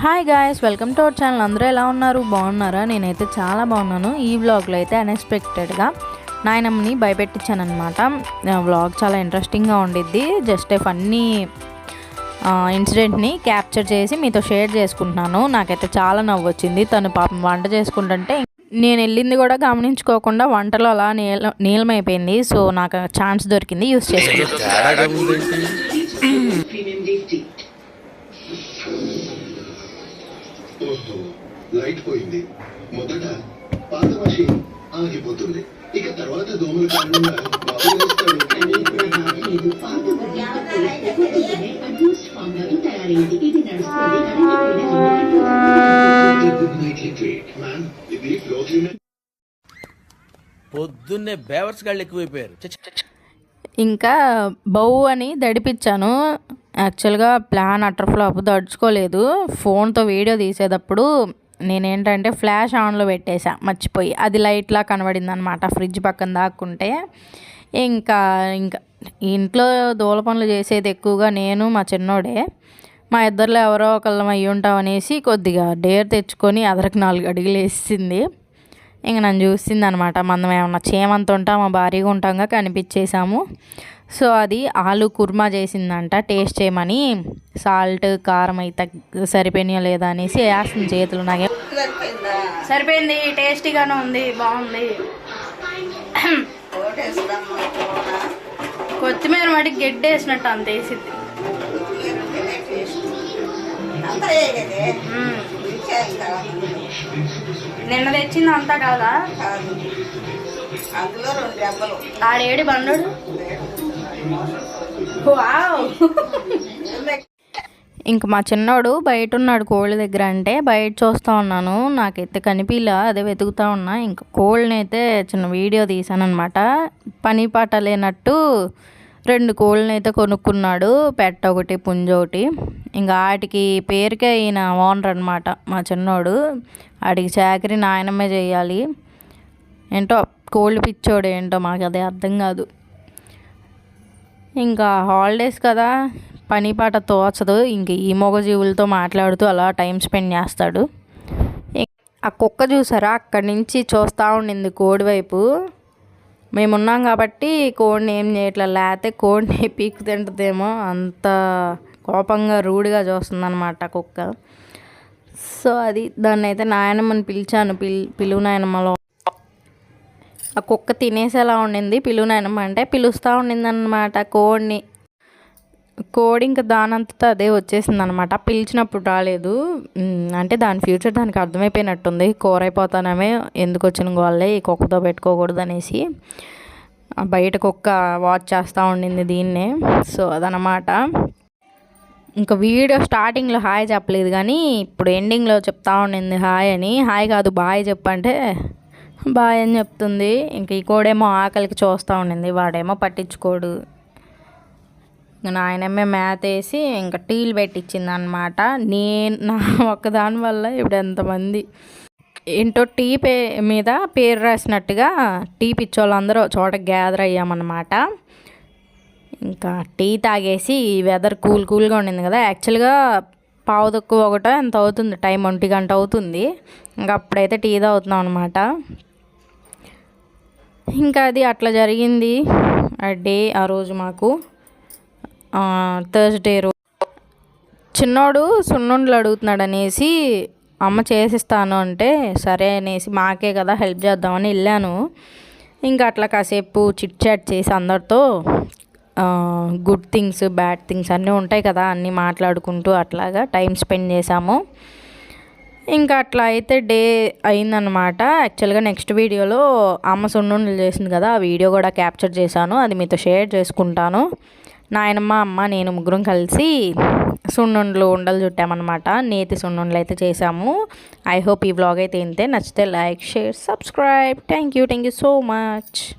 Hi guys welcome to our channel అందరూ ఎలా ఉన్నారు? బాగున్నారా? నేనైతే చాలా బాగున్నాను. ఈ వ్లాగ్లో అయితే అన్ఎక్స్పెక్టెడ్గా నాయనమ్మని భయపెట్టించాను అనమాట వ్లాగ్ చాలా ఇంట్రెస్టింగ్గా ఉండిద్ది. జస్ట్ ఫన్నీ ఇన్సిడెంట్ని క్యాప్చర్ చేసి మీతో షేర్ చేసుకుంటున్నాను. నాకైతే చాలా నవ్వు వచ్చింది తను పాపం వంట చేసుకుంటుంటే నేను వెళ్ళింది కూడా గమనించుకోకుండా వంటలో అలా నీల నీలమైపోయింది. సో నాకు ఛాన్స్ దొరికింది. యూస్ చేసుకున్నాను లైట్ పోయింది. మొదట పాత మషిన్ ఆగిపోతుంది. ఇక తర్వాత దోమల కారణంగా బాబు పొద్దున్నే బేవర్స్ గాళ్ళు ఎక్కువైపోయారు. ఇంకా బౌ అని దడిపించాను యాక్చువల్గా ప్లాన్ అటర్ ఫ్లాప్ దడుచుకోలేదు. ఫోన్తో వీడియో తీసేటప్పుడు నేనేంటంటే ఫ్లాష్ ఆన్లో పెట్టేశా మర్చిపోయి. అది లైట్లా కనబడింది అనమాట ఫ్రిడ్జ్ పక్కన దాక్కుంటే. ఇంకా ఇంకా ఇంట్లో దూల పనులు చేసేది ఎక్కువగా నేను మా చిన్నోడే. మా ఇద్దరిలో ఎవరో ఒకళ్ళం అయ్యి ఉంటాం అనేసి కొద్దిగా డేర్ తెచ్చుకొని అదరకు నాలుగు అడుగులు వేసింది. ఇంక నన్ను చూసింది అనమాట మనం ఏమన్నా చేమంత ఉంటామా? భారీగా ఉంటాంగా? కనిపించేసాము సో అది ఆలు కుర్మా చేసిందంట టేస్ట్ చేయమని. సాల్ట్ కారం అయితే సరిపోయినా లేదా అనేసి వేస్తుంది చేతులు నాకే సరిపోయింది టేస్టీగానే ఉంది బాగుంది. కొత్తిమీర మటుకు గడ్డి వేసినట్టు అంత వేసింది నిన్న తెచ్చింది అంతా కాదా? ఆడేడి బండోడు. వావ్. ఇంక మా చిన్నోడు బయట ఉన్నాడు కోళ్ళ దగ్గర అంటే బయట చూస్తూ ఉన్నాను. నాకైతే కనిపిలా అదే వెతుకుతా ఉన్నా. ఇంకా కోళ్ళనైతే చిన్న వీడియో తీసాను అనమాట పని పాట లేనట్టు రెండు కోళ్ళనైతే కొనుక్కున్నాడు. పెట్ట ఒకటి పుంజ ఒకటి. ఇంకా వాటికి పేరుకే ఈయన ఓనర్ అనమాట మా చిన్నోడు. ఆడికి చాకరీ నాయనమ్మే చేయాలి. ఏంటో కోళ్ళు పిచ్చోడు ఏంటో మాకు అదే అర్థం కాదు. ఇంకా హాలిడేస్ కదా పని పాట తోచదు. ఇంక ఈ మొగజీవులతో మాట్లాడుతూ అలా టైం స్పెండ్ చేస్తాడు. ఆ కుక్క చూసారా? అక్కడి నుంచి చూస్తూ ఉండింది కోడి వైపు. మేమున్నాం కాబట్టి కోడిని ఏం చేయట్లే లేకపోతే కోడిని పీకు తింటుందేమో. అంత కోపంగా రూడ్గా చూస్తుందన్నమాట కుక్క. సో అది దాన్ని అయితే నాయనమ్మని పిలిచాను. పిల్ పిలువు నాయనమ్మలో. ఆ కుక్క తినేసేలా ఉండింది. పిలువు నాయనమ్మ అంటే పిలుస్తూ ఉండింది అన్నమాట కోడిని. కోడి ఇంకా దానంతటా అదే వచ్చేసింది అనమాట పిలిచినప్పుడు రాలేదు. అంటే దాని ఫ్యూచర్ దానికి అర్థమైపోయినట్టుంది. కూర అయిపోతానమే ఎందుకు వచ్చిన గోళ్ళే ఈ కుక్కతో పెట్టుకోకూడదు అనేసి. బయట కుక్క వాచ్ చేస్తూ ఉండింది దీన్నే. సో అదనమాట. ఇంకా వీడియో స్టార్టింగ్లో హాయ్ చెప్పలేదు కానీ ఇప్పుడు ఎండింగ్లో చెప్తా ఉండింది హాయ్ అని. హాయ్ కాదు బాయ్ చెప్పంటే బాయ్ అని చెప్తుంది. ఇంక ఈ కోడేమో ఆకలికి చూస్తూ ఉండింది. వాడేమో పట్టించుకోడు. ఇంక నాయనమ్మే మేత వేసి ఇంకా టీలు పెట్టించింది అనమాట నేను నా ఒక్కదాని వల్ల ఇప్పుడు ఎంతమంది? ఏంటో టీ పే మీద పేరు రాసినట్టుగా టీ పిచ్చోళ్ళందరూ చోట గ్యాదర్ అయ్యామన్నమాట. ఇంకా టీ తాగేసి ఈ వెదర్ కూల్ కూల్గా ఉండింది కదా. యాక్చువల్గా పావు తక్కువ ఒకటో ఎంత అవుతుంది. టైం ఒంటి గంట అవుతుంది. ఇంకా అప్పుడైతే టీ తాగుతున్నాం అనమాట ఇంకా అది అట్లా జరిగింది. ఆ డే ఆ రోజు మాకు. థర్స్డే రోజు చిన్నోడు సున్నుండలు అడుగుతున్నాడు అనేసి అమ్మ చేసిస్తాను అంటే సరే అనేసి మాకే కదా హెల్ప్ చేద్దామని వెళ్ళాను. ఇంకా అట్లా కాసేపు చిట్ చాట్ చేసి అందరితో గుడ్ థింగ్స్ బ్యాడ్ థింగ్స్ అన్నీ ఉంటాయి కదా అన్నీ మాట్లాడుకుంటూ అట్లాగా టైం స్పెండ్ చేసాము ఇంకా అట్లా అయితే డే అయిందనమాట యాక్చువల్గా నెక్స్ట్ వీడియోలో అమ్మ సున్నుండలు చేసింది కదా ఆ వీడియో కూడా క్యాప్చర్ చేశాను. అది మీతో షేర్ చేసుకుంటాను. నాయనమ్మ అమ్మ నేను ముగ్గురం కలిసి సున్నుండలు ఉండలు చుట్టామన్నమాట. నేతి సున్నుండలు అయితే చేసాము ఐ హోప్ ఈ వ్లాగ్ అయితే ఇంతే నచ్చితే like share subscribe thank you thank you so much